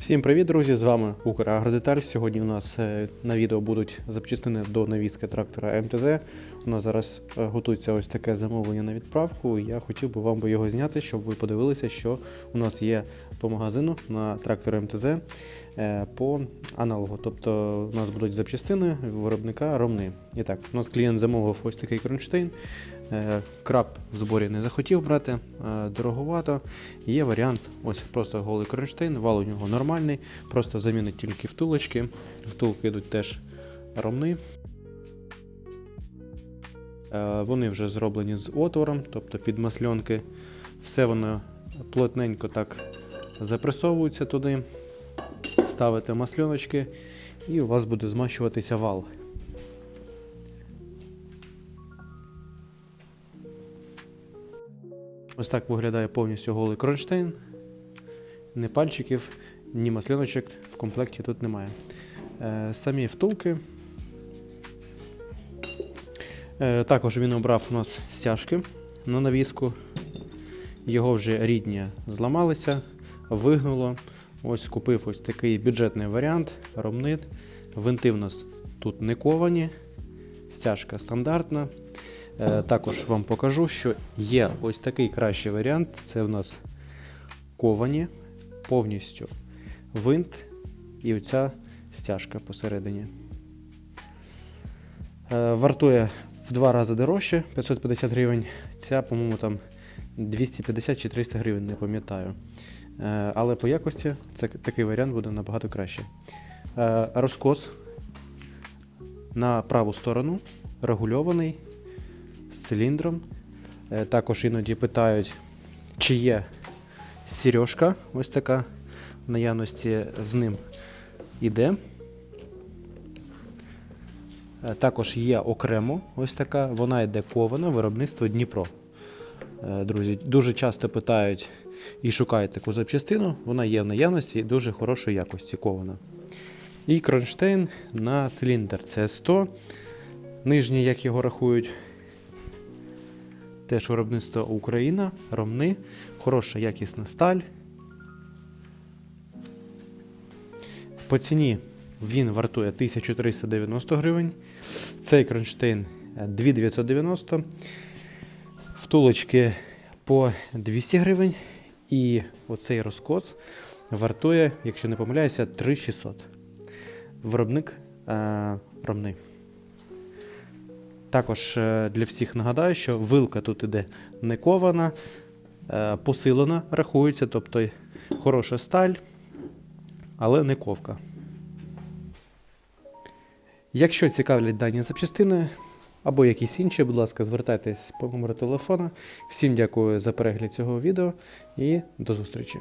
Всім привіт, друзі! З вами Украгродеталь. Сьогодні у нас е, на відео будуть запчастини до навіски трактора МТЗ. У нас зараз е, готується ось таке замовлення на відправку. Я хотів би вам би його зняти, щоб ви подивилися, що у нас є по магазину на трактор МТЗ е, по аналогу. Тобто у нас будуть запчастини виробника Ромни. І так, у нас клієнт замовив ось такий кронштейн. Е, Краб в зборі не захотів брати, е, дороговато. Є варіант, ось просто голий кронштейн, вал у нього нормальний, просто замінить тільки втулочки. Втулки йдуть теж ромни. Е, Вони вже зроблені з отвором, тобто під масльонки. Все воно плотненько так запресовується туди. Ставите масльоночки, і у вас буде змащуватися вал. Ось так виглядає повністю голий кронштейн. Ні пальчиків, ні масляночок в комплекті тут немає. Е, самі втулки. Е, також він обрав у нас стяжки на навіску. Його вже рідні зламалися, вигнуло. Ось купив ось такий бюджетний варіант, ромнит. Винти в нас тут не ковані, стяжка стандартна. Е, Також вам покажу, що є ось такий кращий варіант. Це в нас ковані, повністю винт і оця стяжка посередині. Е, Вартує в два рази дорожче 550 гривень. Ця, по-моєму, там 250 чи 300 гривень, не пам'ятаю. Е, Але по якості це такий варіант буде набагато краще. Розкос на праву сторону регульований циліндром. Е, Також іноді питають, чи є сережка, ось така в наявності з ним іде. Е, Також є окремо ось така, вона йде кована, виробництво Дніпро. Е, Друзі, дуже часто питають і шукають таку запчастину, вона є в наявності і дуже хорошої якості кована. І кронштейн на циліндр це 100. Нижній, як його рахують, Теж виробництво Україна, ромни, хороша якісна сталь. По ціні він вартує 1390 гривень. Цей кронштейн е, 2990. Втулочки по 200 гривень. І оцей розкос вартує, якщо не помиляюся, 3600. Виробник е, ромни. Також е, для всіх нагадаю, що вилка тут іде не кована, е, посилена рахується, тобто хороша сталь, але не ковка. Якщо цікавлять дані запчастини або якісь інші, будь ласка, звертайтесь по номеру телефона. Всім дякую за перегляд цього відео і до зустрічі!